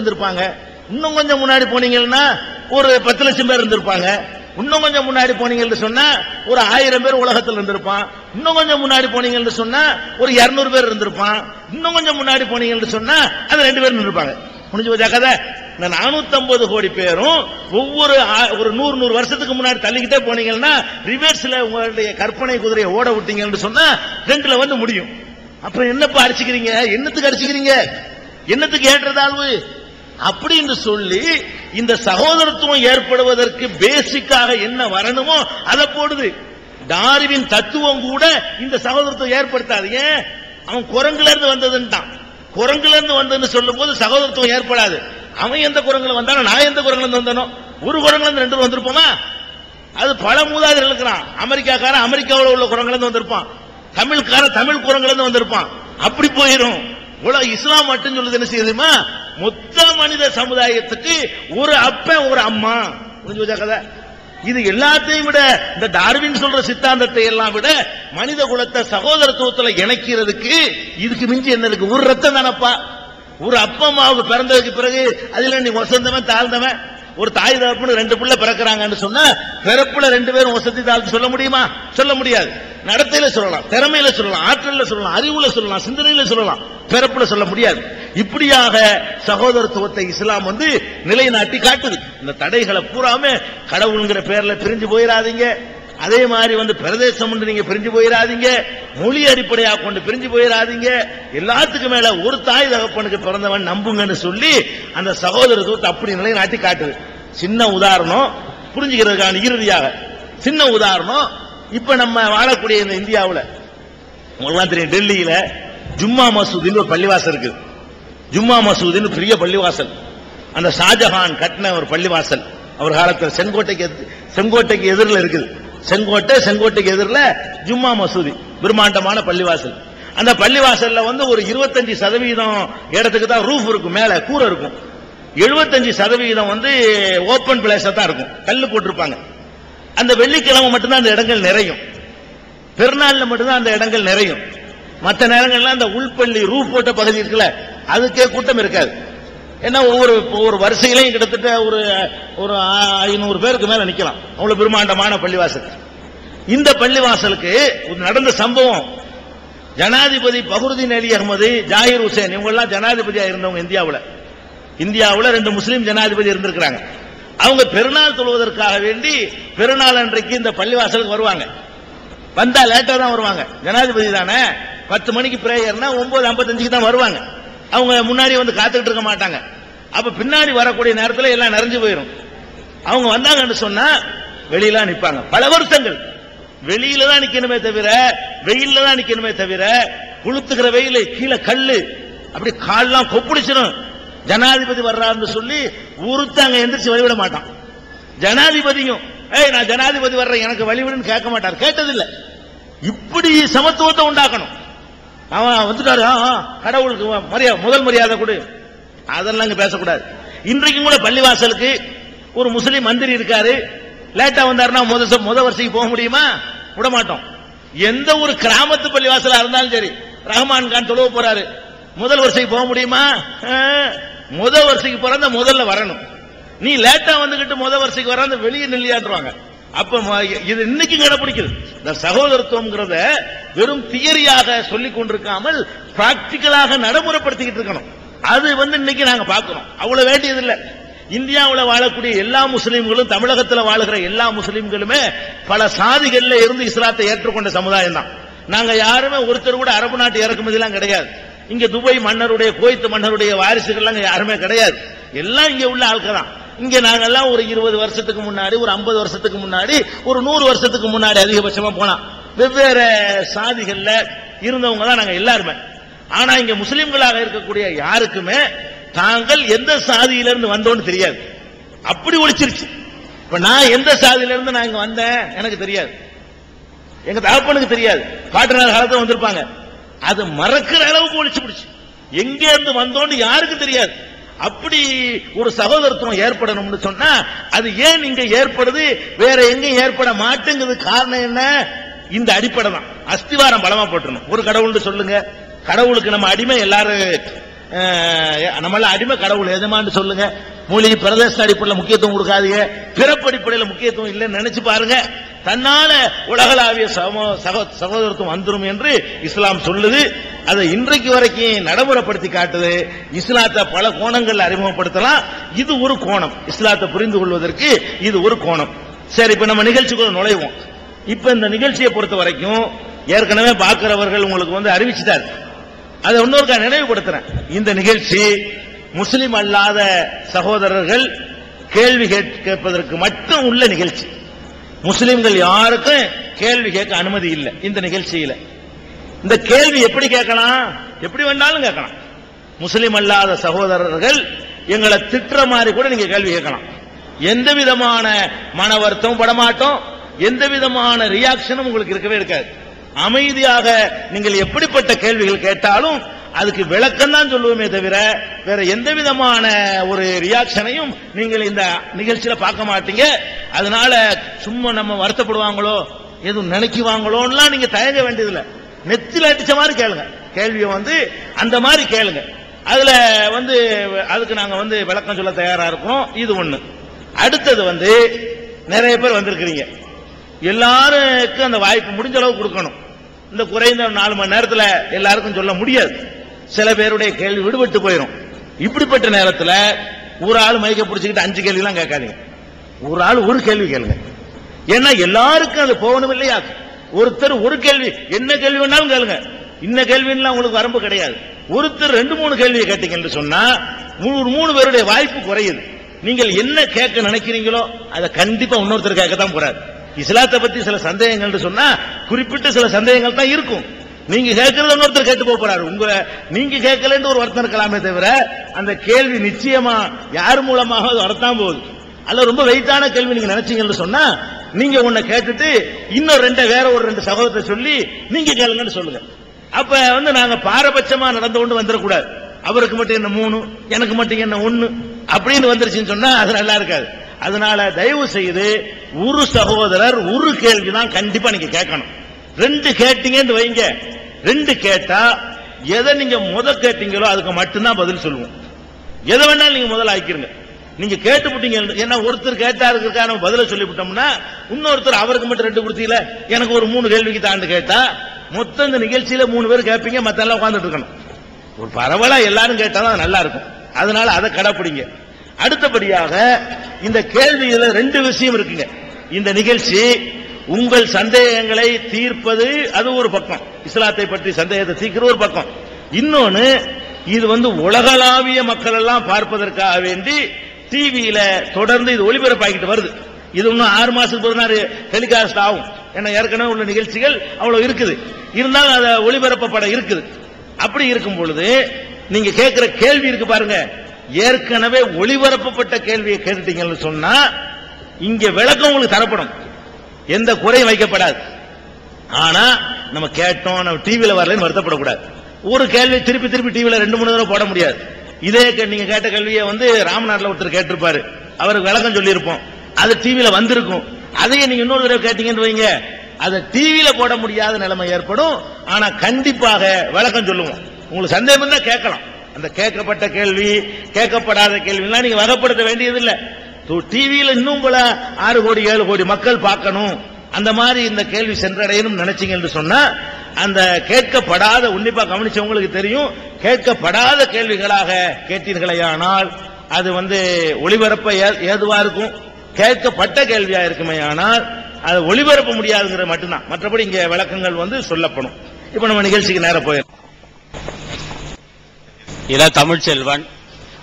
இருந்திருப்பாங்க. இன்னும் கொஞ்சம் முன்னாடி போனீங்கன்னா ஒரு பத்து லட்சம் பேர் இருந்திருப்பாங்க. இன்னும் கொஞ்சம் முன்னாடி போனீங்கன்னு சொன்னா ஒரு ஆயிரம் பேர் உலகத்தில் இருந்திருப்பான். இன்னும் கொஞ்சம் முன்னாடி போனீங்கன்னு சொன்னா ஒரு இருநூறு பேர் இருந்திருப்பான். இன்னும் கொஞ்சம் முன்னாடி போனீங்கன்னு சொன்னா அது ரெண்டு பேர் இருந்திருப்பாங்க. முடிஞ்சு போச்சா கதை? இந்த 450 கோடி பேரும் ஒவ்வொரு ஆ- ஒரு நூறு நூறு வருஷத்துக்கு முன்னாடி தள்ளிக்கிட்டே போனீங்கன்னா ரிவர்ஸ்ல உங்களுடைய கற்பனை குதிரையை ஓட விட்டீங்கன்னு சொன்னா ரெண்டுல வந்து முடியும். அப்புறம் என்னப்பா அடிச்சுக்கிறீங்க? என்னத்துக்கு அடிச்சுக்கிறீங்க? என்னத்துக்கு ஏற்றதாழ்வு? அப்படின்னு சொல்லி இந்த சகோதரத்துவம் ஏற்படுவதற்கு பேசிக்காக என்ன வரணுமோ அதை போடுது. டார்வின் தத்துவம் கூட இந்த சகோதரத்துவம் ஏற்படுத்தாது. ஏன்? அவன் குரங்குல இருந்து வந்ததுன்ட்டான். குரங்குல இருந்து வந்ததுன்னு சொல்லும் போது சகோதரத்துவம் ஏற்படாது. அவன் எந்த குரங்குல வந்தானோ நான் எந்த குரங்குல இருந்து வந்தானோ ஒரு குரங்குல இருந்து ரெண்டு வந்திருப்போமா? அது பல மூதாதையர் இருக்கிறான். அமெரிக்காக்காரன் அமெரிக்காவில் உள்ள குரங்குல இருந்து வந்திருப்பான். தமிழ்காரன் தமிழ் குரங்குல இருந்து வந்திருப்பான். அப்படி போயிடும் உலக இஸ்லாம் மட்டும் சொல்லுது என்ன செய்யுதுமா மொத்த மனித சமுதாயத்துக்கு ஒரு அப்பன் ஒரு அம்மா. புரிஞ்சு கதை? இது எல்லாத்தையும் விட இந்த டார்வின் சொல்ற சித்தாந்தத்தை எல்லாம் விட மனித குலத்தை சகோதரத்துவத்துல இணைக்கிறதுக்கு இதுக்கு மிஞ்சி என்ன இருக்கு? ஒரு ரத்தம் தானப்பா. ஒரு அப்ப அம்மாவுக்கு பிறந்ததுக்கு பிறகு அதுல நீ வசந்தவன் தாழ்ந்தவன். ஒரு தாய் தகப்பனு ரெண்டு பிள்ளை பிறக்கிறாங்கன்னு சொன்னா பிறப்புல ரெண்டு பேரும் வசதி தாழ்த்து சொல்ல முடியுமா? சொல்ல முடியாது. நடத்தையில சொல்லலாம் திறமையில சொல்லலாம் ஆற்றல்ல சொல்லலாம் அறிவுல சொல்லலாம் சிந்தனையில சொல்லலாம் பிறப்புல சொல்ல முடியாது. இப்படியாக சகோதரத்துவத்தை இஸ்லாம் வந்து நிலைநாட்டி காட்டுது. இந்த தடைகளை பூராம கடவுளுங்கிற பேர்ல பிரிஞ்சு போயிடாதீங்க அதே மாதிரி வந்து பிரதேசம் நீங்க பிரிஞ்சு போயிடாதீங்க மொழி அடிப்படையாக கொண்டு பிரிஞ்சு போயிடாதீங்க எல்லாத்துக்கும் மேல ஒரு தாய் தகப்பனுக்கு பிறந்தவன் நம்புங்கன்னு சொல்லி அந்த சகோதரத்துவத்தை அப்படி நிலைநாட்டி காட்டுது. சின்ன உதாரணம் புரிஞ்சுக்கிறதுக்கான இறுதியாக. சின்ன உதாரணம் இப்ப நம்ம வாழக்கூடிய இந்த இந்தியாவில் உங்களுக்கு தெரியும் டெல்லியில ஜும்மா மசூதின்னு ஒரு பள்ளிவாசம் இருக்குது. ஜும்மா மசூதின்னு பெரிய பள்ளிவாசல். அந்த ஷாஜஹான் கட்டின ஒரு பள்ளிவாசல். அவர் காலத்தில் செங்கோட்டைக்கு எதிர்- செங்கோட்டைக்கு எதிரில் இருக்குது. செங்கோட்டை செங்கோட்டைக்கு எதிரில் ஜும்மா மசூதி. பிரம்மாண்டமான பள்ளிவாசல். அந்த பள்ளிவாசல்ல வந்து ஒரு இருபத்தஞ்சு சதவீதம் இடத்துக்கு தான் ரூஃப் இருக்கும். மேல கூரை இருக்கும். எழுபத்தஞ்சு சதவீதம் வந்து ஓப்பன் பிளேஸா தான் இருக்கும். கல் போட்டிருப்பாங்க. அந்த வெள்ளிக்கிழமை மட்டும்தான் அந்த இடங்கள் நிறையும். பெருநாள்ல மட்டும்தான் அந்த இடங்கள் நிறையும். மற்ற நேரங்கள்ல அந்த உள்பள்ளி ரூஃப் போட்ட பகுதி இருக்குல்ல அதுக்கே கூட்டம் இருக்காது. ஏன்னா ஒவ்வொரு ஒவ்வொரு வரிசையிலையும் கிட்டத்தட்ட ஒரு ஒரு ஐநூறு பேருக்கு மேல நிக்கலாம். அவ்வளவு பிரம்மாண்டமான பள்ளிவாசல். இந்த பள்ளிவாசலுக்கு ஒரு நடந்த சம்பவம் ஜனாதிபதி பகுருதீன் அலி அகமது ஜாகிர் ஹுசேன் இவங்கெல்லாம் ஜனாதிபதியா இருந்தவங்க இந்தியாவில். இந்தியாவில் ரெண்டு முஸ்லீம் ஜனாதிபதி இருந்திருக்கிறாங்க. அவங்க பெருநாள் தொழுவதற்காக வேண்டி பெருநாள் அன்றைக்கு இந்த பள்ளிவாசலுக்கு வருவாங்க. வந்தா லேட்டா தான் வருவாங்க. ஜனாதிபதி தானே? பத்து மணிக்கு பிரேயர்னா ஒன்பது ஐம்பத்தஞ்சுக்கு தான் வருவாங்க. அவங்க முன்னாடி வந்து காத்துக்கிட்டு இருக்க மாட்டாங்க. அப்ப பின்னாடி வரக்கூடிய நேரத்தில் எல்லாம் நிறைஞ்சு போயிடும் அவங்க வந்தாங்கன்னு சொன்னா வெளியில நிற்பாங்க பல வருஷங்கள். வெளியில தான் நிக்கணுமே தவிர வெயில்ல தான் நிக்கணுமே தவிர குளுத்துக்கிற வெயில் கீழே கல்லு. அப்படி கால்லாம் கொப்பிடிச்சிடும் ஜனாதிபதி வர்றாருன்னு சொல்லி உருத்தாங்க எந்திரிச்சு வழிவிட மாட்டான். ஜனாதிபதியும் ஏய் நான் ஜனாதிபதி வர்றேன் எனக்கு வழிவிடுன்னு கேட்க மாட்டார். கேட்டதில்லை. இப்படி சமத்துவத்தை உண்டாக்கணும். அவன் வந்துட்டாரு. கடவுளுக்கு மரியாதை முதல் மரியாதை கொடு. அதெல்லாம் இங்க பேசக்கூடாது. இன்றைக்கும் கூட பள்ளிவாசலுக்கு ஒரு முஸ்லீம் மந்திரி இருக்காரு. லேட்டா வந்தாருன்னா முத முத வரிசைக்கு போக முடியுமா? விட மாட்டோம் எந்த ஒரு கிராமத்து பள்ளிவாசலா இருந்தாலும் சரி ரஹ்மான் கான் தொழுவ போறாரு. முதல் வரிசைக்கு போக முடியுமா? ஆ, முத வரிசைக்கு போறா முதல்ல வரணும். நீ லேட்டா வந்துகிட்டு முத வரிசைக்கு வர அந்த வெளியே நில்லியாட்டுவாங்க. அப்ப இது இன்னைக்கும் கடைபிடிக்குது. இந்த சகோதரத்துவம்ங்கிறத வெறும் தியரியாக சொல்லிக் கொண்டிருக்காமல் பிராக்டிக்கலாக நடைமுறைப்படுத்திக்கிட்டு இருக்கணும். அது வந்து இன்னைக்கு நாங்க பார்க்கிறோம் அவ்வளவு வேண்டியது இல்லை இந்தியாவில் வாழக்கூடிய எல்லா முஸ்லீம்களும் தமிழகத்தில் வாழுகிற எல்லா முஸ்லீம்களுமே பல சாதிகளில் இருந்து இஸ்லாத்தை ஏற்றுக்கொண்ட சமுதாயம் தான் நாங்க யாருமே ஒருத்தர் கூட அரபு நாட்டு இறக்குமதிலாம் கிடையாது. இங்க துபாய் மன்னருடைய கோயத்து மன்னருடைய வாரிசுகள்லாம் யாருமே கிடையாது. எல்லாம் இங்க உள்ள ஆட்கள் தான் இங்க நாங்கெல்லாம் ஒரு இருபது வருஷத்துக்கு முன்னாடி ஒரு ஐம்பது வருஷத்துக்கு முன்னாடி ஒரு நூறு வருஷத்துக்கு முன்னாடி அதிகபட்சமா போலாம். வெவ்வேறு சாதிகள்ல இருந்தவங்க தான் நாங்க எல்லாருமே. ஆனா இங்க முஸ்லிம்களாக இருக்கக்கூடிய யாருக்குமே தாங்கள் எந்த சாதியிலிருந்து வந்தோம்னு தெரியாது. அப்படி ஒழிச்சிருச்சு. இப்ப நான் எந்த சாதியிலிருந்து நான் இங்க வந்தேன் எனக்கு தெரியாது. எங்க தகப்பனுக்கு தெரியாது. பாட்டனார் காலத்துல வந்திருப்பாங்க. அது மறக்கிற அளவுக்கு ஒழிச்சு பிடிச்சு எங்க இருந்து வந்தோம்னு யாருக்கும் தெரியாது. அப்படி ஒரு சகோதரத்துவம் ஏற்படணும்னு சொன்னா அது ஏன் இங்க ஏற்படுது? வேற எங்கேயும் ஏற்பட மாட்டேங்குது காரணம் என்ன? இந்த அடிப்படை தான். அஸ்திவாரம் பலமா போட்டணும் ஒரு கடவுள்னு சொல்லுங்க. கடவுளுக்கு நம்ம அடிமை எல்லாரும் அஹ், நம்மள அடிமை கடவுள் எதுமான்னு சொல்லுங்க. மூலிகை பிரதேச அடிப்படையில் முக்கியத்துவம் கொடுக்காதீங்க. பிறப்பு அடிப்படையில் முக்கியத்துவம் இல்லைன்னு நினைச்சு பாருங்க. தன்னால உலகளாவிய சம- சகோ- சகோதரத்துவம் வந்துரும் என்று இஸ்லாம் சொல்லுது. அதை இன்றைக்கு வரைக்கும் நடைமுறைப்படுத்தி காட்டுது. இஸ்லாத்தை பல கோணங்கள் அறிமுகப்படுத்தலாம். இது ஒரு கோணம். இஸ்லாத்தை புரிந்து கொள்வதற்கு இது ஒரு கோணம். சரி இப்ப நம்ம நிகழ்ச்சிக்குள்ள நுழைவோம். இப்ப இந்த நிகழ்ச்சியை பொறுத்த வரைக்கும் ஏற்கனவே பார்க்கிறவர்கள் உங்களுக்கு வந்து அறிவிச்சுட்டார். அதை இன்னொருக்கா நினைவுபடுத்துறேன். இந்த நிகழ்ச்சி முஸ்லிம் அல்லாத சகோதரர்கள் கேள்வி கேட்பதற்கு மட்டும் உள்ள நிகழ்ச்சி. முஸ்லிம்கள் யாருக்கும் கேள்வி கேட்க அனுமதி இல்லை. இந்த நிகழ்ச்சியில. இந்த கேள்வி எப்படி கேட்கலாம்? எப்படி வேண்டாலும் கேட்கலாம். முஸ்லிம் அல்லாத சகோதரர்கள் எங்களை திட்டுற மாதிரி கூட நீங்க கேள்வி கேட்கலாம். எந்த விதமான மன வருத்தமும் படமாட்டோம் எந்த விதமான ரியாக்ஷனும் உங்களுக்கு இருக்கவே இருக்காது. அமைதியாக நீங்கள் எப்படிப்பட்ட கேள்விகள் கேட்டாலும் அதுக்கு விளக்கம் தான் சொல்லுவோமே தவிர வேற எந்த விதமான ஒரு ரியாக்ஷனையும் நீங்கள் இந்த நிகழ்ச்சியில பார்க்க மாட்டீங்க. அதனால சும்மா நம்ம வருத்தப்படுவாங்களோ எதுவும் நினைக்குவாங்களோன்னா நீங்க தயங்க வேண்டியதில்லை. நெத்தில் அடிச்ச மாதிரி கேளுங்க. கேள்வியை வந்து அந்த மாதிரி கேளுங்க. அதுல வந்து அதுக்கு நாங்க வந்து விளக்கம் சொல்ல தயாரா இருக்கிறோம். இது ஒண்ணு. அடுத்தது வந்து நிறைய பேர் வந்திருக்கிறீங்க. எல்லாருக்கும் அந்த வாய்ப்பு முடிஞ்ச அளவு கொடுக்கணும். இந்த குறைந்த நாலு மணி நேரத்தில் எல்லாருக்கும் சொல்ல முடியாது. சில பேருடைய கேள்வி விடுபட்டு போயிடும் இப்படிப்பட்ட நேரத்தில் ஒரு ஆள் மைக்க பிடிச்சிக்கிட்டு அஞ்சு கேள்வி எல்லாம் கேட்காதீங்க. ஒரு ஆள் ஒரு கேள்வி கேளுங்க. ஏன்னா எல்லாருக்கும் அது போகணும் இல்லையா? ஒருத்தர் ஒரு கேள்வி என்ன கேள்வி வேணாலும் கேளுங்க. இன்ன கேள்விலாம் உங்களுக்கு வரம்பு கிடையாது. ஒருத்தர் ரெண்டு மூணு கேள்வியை கேட்டீங்கன்னு சொன்னா மூணு மூணு பேருடைய வாய்ப்பு குறையுது. நீங்கள் என்ன கேட்க நினைக்கிறீங்களோ அதை கண்டிப்பா இன்னொருத்தர் கேட்கத்தான் போறாரு. இஸ்லாத்தை பத்தி சில சந்தேகங்கள் சொன்னா குறிப்பிட்ட சில சந்தேகங்கள் தான் இருக்கும். நீங்க கேட்கறது இன்னொருத்தர் கேட்டு போக போறாரு. உங்க நீங்க கேட்கலன்னு ஒரு வருத்தம் இருக்கலாமே தவிர அந்த கேள்வி நிச்சயமா யார் மூலமாக அது வரத்தான் போகுது. அல்ல ரொம்ப வெயிட்டான கேள்வி நீங்க நினைச்சீங்கன்னு சொன்னா நீங்க உன்னை கேட்டுட்டு இன்னும் ரெண்டு வேற ஒரு ரெண்டு சகோதரத்தை சொல்லி நீங்க கேளுங்கன்னு சொல்லுங்க. அப்ப வந்து நாங்க பாரபட்சமா நடந்து கொண்டு வந்துடக்கூடாது அவருக்கு மட்டும் என்ன மூணு எனக்கு மட்டும் என்ன ஒண்ணு அப்படின்னு வந்துருச்சுன்னு சொன்னா அது நல்லா இருக்காது. அதனால தயவு செய்து ஒரு சகோதரர் ஒரு கேள்வி தான் கண்டிப்பா நீங்க கேட்கணும். ரெண்டு கேட்டீங்கன்னு வைங்க. ரெண்டு கேட்டா எதை நீங்க முத கேட்டீங்களோ அதுக்கு மட்டும்தான் பதில் சொல்லுவோம். எதை வேணாலும் நீங்க முதல்ல ஆக்கிருங்க. நீங்க கேட்டு விட்டீங்க ஏன்னா ஒருத்தர் கேட்டாருக்கா நம்ம பதில சொல்லிவிட்டோம்னா இன்னொருத்தர் அவருக்கு மட்டும் ரெண்டு கொடுத்தீல எனக்கு ஒரு மூணு கேள்விக்கு தாண்டு கேட்டா மொத்தம் இந்த நிகழ்ச்சியில மூணு பேர் கேட்பீங்க மத்த எல்லாம் உட்காந்துட்டு இருக்கணும். ஒரு பரவலா எல்லாரும் கேட்டாலும் அது நல்லா இருக்கும். அதனால அதை கடைப்பிடிங்க. அடுத்தபடியாக இந்த கேள்வியில ரெண்டு விஷயம் இருக்குங்க. இந்த நிகழ்ச்சி உங்கள் சந்தேகங்களை தீர்ப்பது அது ஒரு பக்கம். இஸ்லாத்தை பற்றி சந்தேகத்தை தீர்க்கிற ஒரு பக்கம். இன்னொன்னு இது வந்து உலகளாவிய மக்கள் எல்லாம் பார்ப்பதற்காக வேண்டி டிவியில தொடர்ந்து இது ஒளிபரப்பாகிட்டு வருது. இது இன்னும் ஆறு மாசத்துக்கு பதினாறு டெலிகாஸ்ட் ஆகும். ஏன்னா ஏற்கனவே உள்ள நிகழ்ச்சிகள் அவ்வளவு இருக்குது. இருந்தாலும் அதை ஒளிபரப்பப்பட இருக்குது. அப்படி இருக்கும் பொழுது நீங்க கேட்கிற கேள்வி இருக்கு பாருங்க. ஏற்கனவே ஒளிபரப்பப்பட்ட கேள்வியை கேட்டுட்டீங்கன்னு சொன்னா இங்க விளக்கம் உங்களுக்கு தரப்படும். எந்த குறையும் வைக்கப்படாது. ஆனா நம்ம கேட்டோம் நம்ம டிவியில வரலன்னு வருத்தப்படக்கூடாது. ஒரு கேள்வி திருப்பி திருப்பி டிவியில ரெண்டு மூணு தடவை போட முடியாது. இதே கே- நீங்க கேட்ட கேள்வியை வந்து ராமநாட்டில் ஒருத்தர் கேட்டிருப்பாரு. அவருக்கு விளக்கம் சொல்லியிருப்போம். அது டிவியில வந்திருக்கும். அதையே நீங்க இன்னொரு தடவை கேட்டீங்கன்னு வைங்க. அதை டிவியில போட முடியாத நிலைமை ஏற்படும். ஆனா கண்டிப்பாக விளக்கம் சொல்லுவோம். உங்களுக்கு சந்தேகம் தான் கேட்கலாம். அந்த கேட்கப்பட்ட கேள்வி கேட்கப்படாத கேள்விலாம் நீங்க வகைப்படுத்த வேண்டியதில்லை. டிவியில இன்னும் போல ஆறு கோடி ஏழு கோடி மக்கள் பார்க்கணும். அந்த மாதிரி இந்த கேள்வி சென்றடையணும் நினைச்சீங்க என்று சொன்னா அந்த கேட்கப்படாத உன்னிப்பா கவனிச்சவங்களுக்கு தெரியும் கேட்கப்படாத கேள்விகளாக கேட்டீர்களேயானால் அது வந்து ஒளிபரப்ப ஏ- ஏதுவா இருக்கும்? கேட்கப்பட்ட கேள்வியா இருக்குமே ஆனால் அது ஒளிபரப்ப முடியாதுங்கிறது மட்டும்தான். மற்றபடி இங்க விளக்கங்கள் வந்து சொல்லப்படும். இப்ப நம்ம நிகழ்ச்சிக்கு நேரம் போயிடும் இள தமிழ்ச்செல்வன்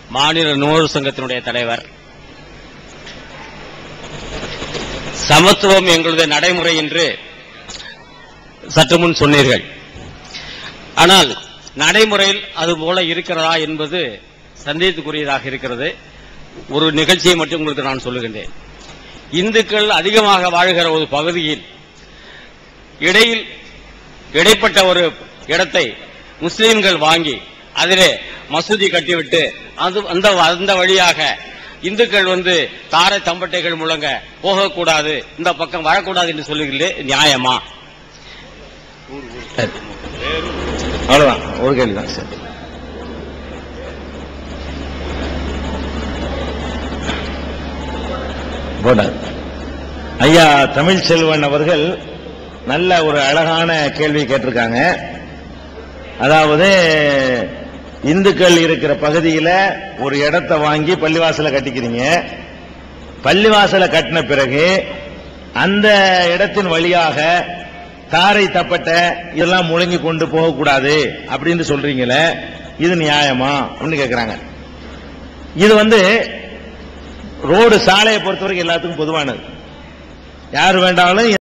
மாநில நூறு சங்கத்தினுடைய தலைவர். சமத்துவம் எங்களுடைய நடைமுறை என்று சற்று முன் சொன்னீர்கள். ஆனால் நடைமுறையில் அது போல இருக்கிறதா என்பது சந்தேகத்துக்குரியதாக இருக்கிறது. ஒரு நிகழ்ச்சியை மட்டும் உங்களுக்கு நான் சொல்லுகின்றேன். இந்துக்கள் அதிகமாக வாழ்கிற ஒரு பகுதியில் இடையில் இடைப்பட்ட ஒரு இடத்தை முஸ்லீம்கள் வாங்கி அதிலே மசூதி கட்டிவிட்டு அது அந்த அந்த வழியாக இந்துக்கள் வந்து தாரை தம்பட்டைகள் முழங்க போகக்கூடாது இந்த பக்கம் வரக்கூடாது என்று சொல்லுகிறீர்களே நியாயமா? சரி அவ்வளோதான் ஒரு கேள்வி தான் சரி. போடாது ஐயா தமிழ் செல்வன் அவர்கள் நல்ல ஒரு அழகான கேள்வி கேட்டிருக்காங்க. அதாவது இந்துக்கள் இருக்கிற பகுதியில் ஒரு இடத்தை வாங்கி பள்ளிவாசலை கட்டிக்கிறீங்க. பள்ளிவாசலை கட்டின பிறகு அந்த இடத்தின் வழியாக தாரை தப்பட்ட இதெல்லாம் முழங்கி கொண்டு போகக்கூடாது அப்படின்னு சொல்றீங்களே இது நியாயமா அப்படின்னு கேட்கிறாங்க இது வந்து ரோடு சாலையை பொறுத்தவரைக்கும் எல்லாத்துக்கும் பொதுவானது. யார் வேண்டாலும்